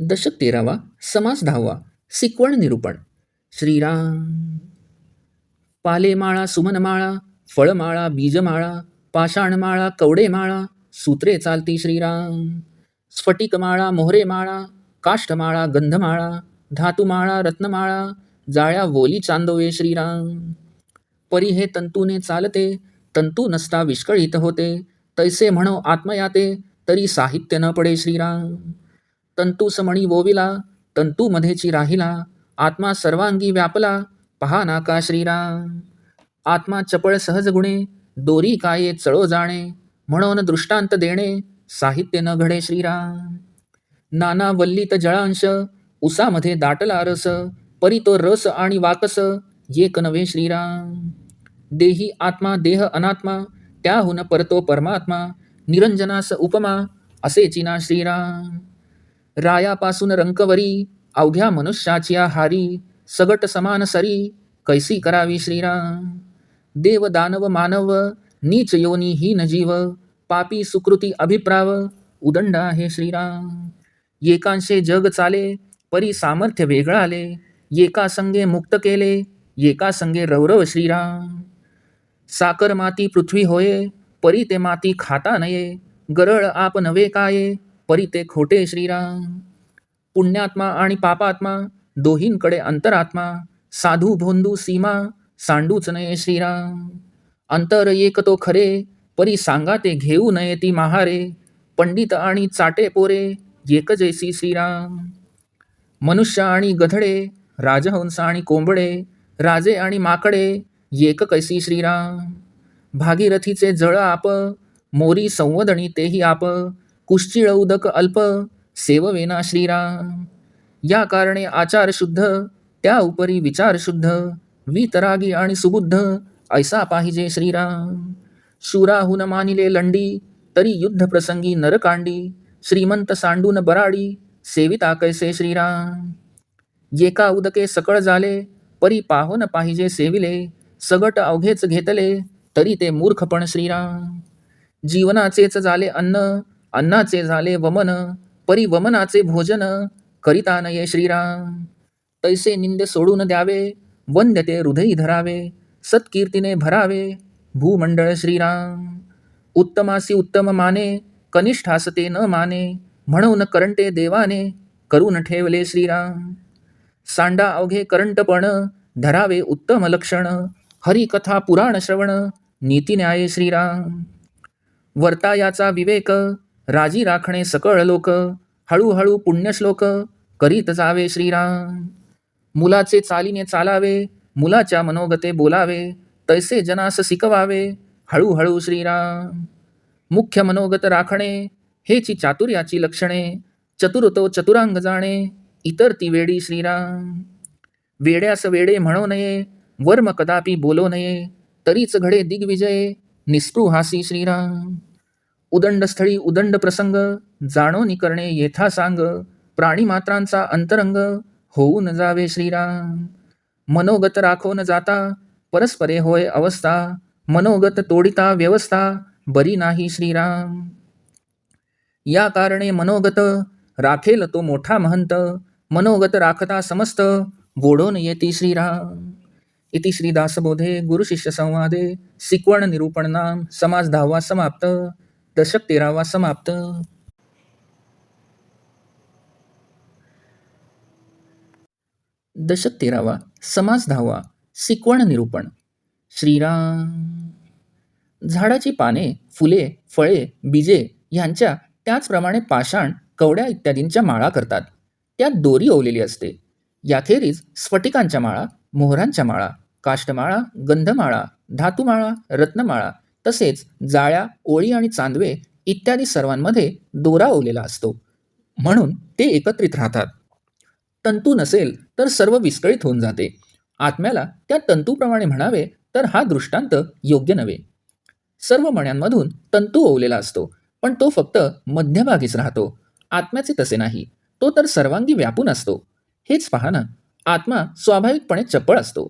दशक तेरावा समास दहावा सिकवण निरूपण. श्रीराम. पालेमाळा सुमनमाळा फळमाळा बीजमाळा पाषाणमाळा कवडेमाळा सूत्रे चालती श्रीराम. स्फटिकमाळा मोहरेमाळा काष्ठमाळा गंधमाळा धातुमाळा रत्नमाळा जाळ्या वोली चांदोवे श्रीराम. परी हे तंतूने चालते तंतू नसता विष्कळीत होते तैसे म्हणो आत्मयाते तरी साहित्य न पडे श्रीराम. तंतूस समणी वोविला तंतू मध्येची राहिला आत्मा सर्वांगी व्यापला पहा नाका श्रीराम. आत्मा चपळ सहज गुणे दोरी काये चळो जाणे म्हणून दृष्टांत देणे साहित्य न घडे श्रीराम. नाना वल्लीत जळांश उसामध्ये दाटला रस परी तो रस आणि वाकस एक नवे श्रीराम. देही आत्मा देह अनात्मा त्याहून परतो परमात्मा निरंजनास उपमा असे चिना श्रीराम. रायापासून रंकवरी अवघ्या मनुष्याची हारी सगट समान सरी कैसी करावी श्रीराम? देव दानव मानव नीच योनी ही नजीव जीव पापी सुकृती अभिप्राव उदंड आहे श्रीराम. एकांशे जग चाले परी सामर्थ्य वेगळं आले एका संगे मुक्त केले एका संगे रौरव श्रीराम. साकर माती पृथ्वी होये परी ते माती खाता नये गरळ आप नवे काये परी ते खोटे श्रीराम. पुण्यात्मा आणि पापात्मा दोहींकडे अंतरात्मा साधू भोंदू सीमा सांडूच नये श्रीराम. अंतर एक तो खरे परी सांगा ते घेऊ नये ती महारे पंडित आणि चाटे पोरे एक जैसी श्रीराम. मनुष्य आणि गधडे राजहंस आणि कोंबडे राजे आणि माकडे एक कैसी श्रीराम. भागीरथीचे जळ आप मोरी संवदणी तेही आप कुश्चिळ उदक अल्प सेववेना श्रीराम. या कारणे आचार शुद्ध त्या उपरी विचार शुद्ध वितरागी आणि सुबुद्ध ऐसा पाहिजे श्रीराम. शूराहून मानिले लंडी तरी युद्ध प्रसंगी नरकांडी श्रीमंत सांडून बराडी सेविता कैसे श्रीराम. एका उदके सकळ झाले परी पाहोन पाहिजे सेविले सगट अवघेच घेतले तरी ते मूर्खपण श्रीराम. जीवनाचेच झाले अन्न अन्नाचे झाले वमन परी वमनाचे भोजन करिता नये श्रीराम. तैसे निंद सोडून द्यावे वंद्य ते हृदयी धरावे सत्कीर्तीने भरावे भूमंडळ श्रीराम. उत्तमासी उत्तम माने कनिष्ठास ते न माने म्हणून करंटे देवाने करून ठेवले श्रीराम. सांडा अवघे करंटपण धरावे उत्तम लक्षण हरिकथा पुराण श्रवण नीतिन्याय श्रीराम. वर्तायाचा विवेक राजी राखणे सकळ लोक हळूहळू पुण्यश्लोक करीत जावे श्रीराम. मुलाचे चालीने चालावे मुलाच्या मनोगते बोलावे तैसे जनास शिकवावे हळूहळू श्रीराम. मुख्य मनोगत राखणे हेची चातुर्याची लक्षणे चतुरतो चतुरांग जाणे इतर ती वेडी श्रीराम. वेड्यास वेडे म्हणू नये वर्म कदापि बोलो नये तरीच घडे दिग्विजय निस्पृहासी श्रीराम. उदंडस्थळी उदंड प्रसंग जाणोनी करणे येथा सांग प्राणीमात्रांचा अंतरंग होऊ न जावे श्रीराम. मनोगत राखो न जाता परस्परे होय अवस्था मनोगत तोडिता व्यवस्था बरी नाही श्रीराम. या कारणे मनोगत राखेल तो मोठा महंत मनोगत राखता समस्त गोडोन येती श्रीराम. इति श्रीदासबोधे गुरुशिष्य संवादे सिकवण निरूपण नाम समाज धावा समाप्त. दशक तेरावा समाप्त. दशक तेरावा समाज दहावा सिकवण निरूपण. श्रीराम. झाडाची पाने फुले फळे बीजे ह्यांच्या त्याचप्रमाणे पाषाण कवड्या इत्यादींच्या माळा करतात. त्यात दोरी ओवलेली असते. याखेरीज स्फटिकांच्या माळा मोहरांच्या माळा काष्टमाळा गंधमाळा धातुमाळा रत्नमाळा तसेच जाळ्या ओळी आणि चांदवे इत्यादी सर्वांमध्ये दोरा ओवलेला असतो. म्हणून ते एकत्रित राहतात. तंतू नसेल तर सर्व विस्कळीत होऊन जाते. आत्म्याला त्या तंतूप्रमाणे म्हणावे तर हा दृष्टांत योग्य नव्हे. सर्व मण्यांमधून तंतू ओवलेला असतो पण तो फक्त मध्यभागीच राहतो. आत्म्याचे तसे नाही. तो तर सर्वांगी व्यापून असतो. हेच पहा ना आत्मा स्वाभाविकपणे चपळ असतो.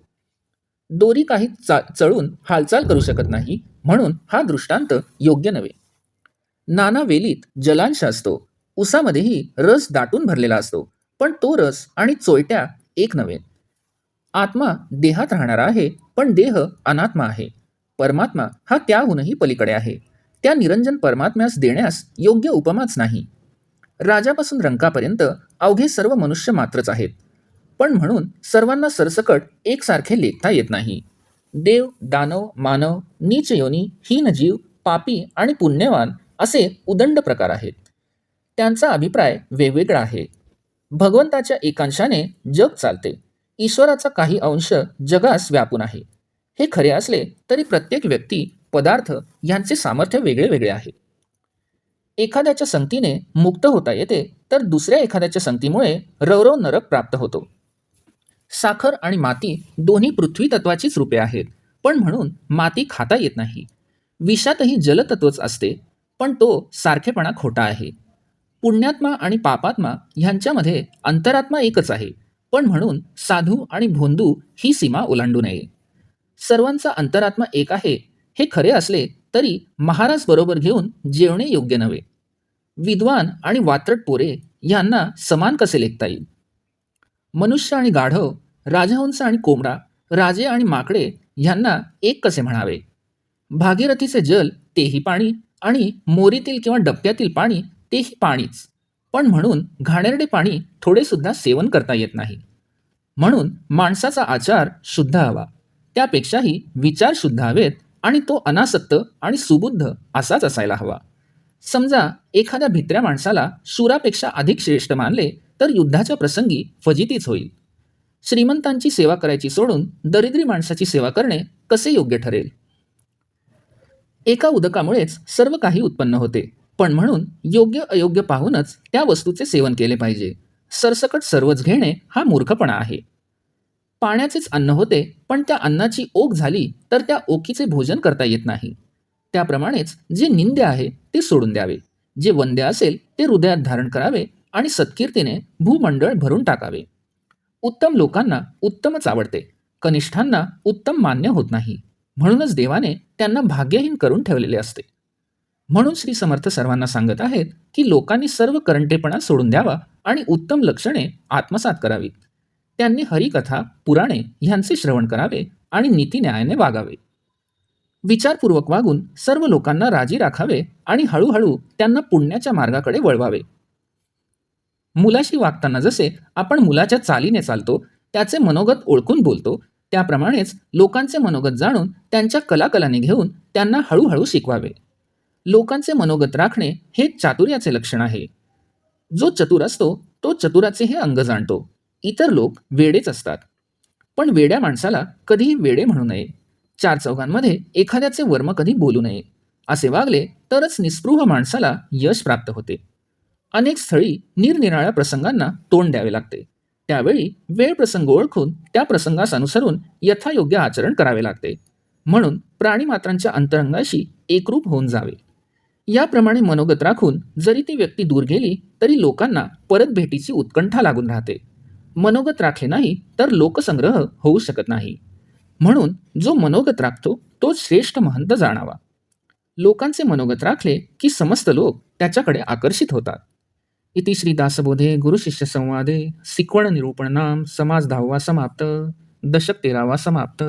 दोरी काही चा चळून हालचाल करू शकत नाही म्हणून हा दृष्टांत योग्य नव्हे. नाना वेलीत जलांश असतो. उसामध्येही रस दाटून भरलेला असतो. पण तो रस आणि चोयट्या एक नव्हे. आत्मा देहात राहणारा आहे पण देह अनात्मा आहे. परमात्मा हा त्याहूनही पलीकडे आहे. त्या निरंजन परमात्म्यास देण्यास योग्य उपमाच नाही. राजापासून रंकापर्यंत अवघे सर्व मनुष्य मात्रच आहेत. पण म्हणून सर्वांना सरसकट एकसारखे लेखता येत नाही. देव दानव मानव नीच योनी हीन जीव पापी आणि पुण्यवान असे उदंड प्रकार आहेत. त्यांचा अभिप्राय वेगवेगळा आहे. भगवंताच्या एकांशाने जग चालते. ईश्वराचा काही अंश जगास व्यापून आहे. हे खरे असले तरी प्रत्येक व्यक्ती पदार्थ यांचे सामर्थ्य वेगळे वेगळे आहे. एखाद्याच्या संगतीने मुक्त होता येते तर दुसऱ्या एखाद्याच्या संगतीमुळे रवरव नरक प्राप्त होतो. साखर आणि माती दोन्ही पृथ्वी तत्वाचीच रूपे आहेत. पण म्हणून माती खाता येत नाही. विषातही जलतत्वच असते पण तो सारखेपणा खोटा आहे. पुण्यात्मा आणि पापात्मा ह्यांच्यामध्ये अंतरात्मा एकच आहे. पण म्हणून साधू आणि भोंदू ही सीमा ओलांडू नये. सर्वांचा अंतरात्मा एक आहे हे खरे असले तरी महाराज बरोबर घेऊन जेवणे योग्य नव्हे. विद्वान आणि वात्रट पोरे यांना समान कसे लेखता येईल? मनुष्य आणि गाढव राजहंस आणि कोंबडा राजे आणि माकडे ह्यांना एक कसे म्हणावे? भागीरथीचे जल तेही पाणी आणि मोरीतील किंवा डबक्यातील पाणी तेही पाणीच. पण म्हणून घाणेरडे पाणी थोडेसुद्धा सेवन करता येत नाही. म्हणून माणसाचा आचार शुद्ध हवा. त्यापेक्षाही विचार शुद्ध हवेत आणि तो अनासक्त आणि सुबुद्ध असाच असायला हवा. समजा एखाद्या भित्र्या माणसाला शूरापेक्षा अधिक श्रेष्ठ मानले तर युद्धाच्या प्रसंगी फजितीच होईल. श्रीमंतांची सेवा करायची सोडून दरिद्री माणसाची सेवा करणे कसे योग्य ठरेल? एका उदकामुळेच सर्व काही उत्पन्न होते. पण म्हणून योग्य अयोग्य पाहूनच त्या वस्तूचे सेवन केले पाहिजे. सरसकट सर्वच घेणे हा मूर्खपणा आहे. पाण्याचेच अन्न होते पण त्या अन्नाची ओक झाली तर त्या ओकीचे भोजन करता येत नाही. त्याप्रमाणेच जे निंद्य आहे ते सोडून द्यावे. जे वंद्य असेल ते हृदयात धारण करावे आणि सत्कीर्तीने भूमंडळ भरून टाकावे. उत्तम लोकांना उत्तमच आवडते. कनिष्ठांना उत्तम मान्य होत नाही. म्हणूनच देवाने त्यांना भाग्यहीन करून ठेवलेले असते. म्हणून श्री समर्थ सर्वांना सांगत आहेत की लोकांनी सर्व करंटेपणा सोडून द्यावा आणि उत्तम लक्षणे आत्मसात करावीत. त्यांनी हरिकथा पुराणे ह्यांचे श्रवण करावे आणि नीतीन्यायाने वागावे. विचारपूर्वक वागून सर्व लोकांना राजी राखावे आणि हळूहळू त्यांना पुण्याच्या मार्गाकडे वळवावे. मुलाशी वागताना जसे आपण मुलाच्या चालीने चालतो त्याचे मनोगत ओळखून बोलतो त्याप्रमाणेच लोकांचे मनोगत जाणून त्यांच्या कलाकलाने घेऊन त्यांना हळूहळू शिकवावे. लोकांचे मनोगत राखणे हे चातुर्याचे लक्षण आहे. जो चतुर असतो तो चतुराचे हे अंग जाणतो. इतर लोक वेडेच असतात. पण वेड्या माणसाला कधीही वेडे म्हणू नये. चार चौघांमध्ये एखाद्याचे वर्म कधी बोलू नये. असे वागले तरच निस्पृह माणसाला यश प्राप्त होते. अनेक स्थळी निरनिराळ्या प्रसंगांना तोंड द्यावे लागते. त्यावेळी वेळ प्रसंग ओळखून त्या प्रसंगास अनुसरून यथायोग्य आचरण करावे लागते. म्हणून प्राणीमात्रांच्या अंतरंगाशी एकरूप होऊन जावे. याप्रमाणे मनोगत राखून जरी ती व्यक्ती दूर गेली तरी लोकांना परत भेटीची उत्कंठा लागून राहते. मनोगत राखले नाही तर लोकसंग्रह होऊ शकत नाही. म्हणून जो मनोगत राखतो तो श्रेष्ठ महंत जाणावा. लोकांचे मनोगत राखले की समस्त लोक त्याच्याकडे आकर्षित होतात. इति श्रीदासबोधे गुरुशिष्य संवादे सिक्वण निरूपण नाम समाज दहावा समाप्त। दशक तेरावा समाप्त।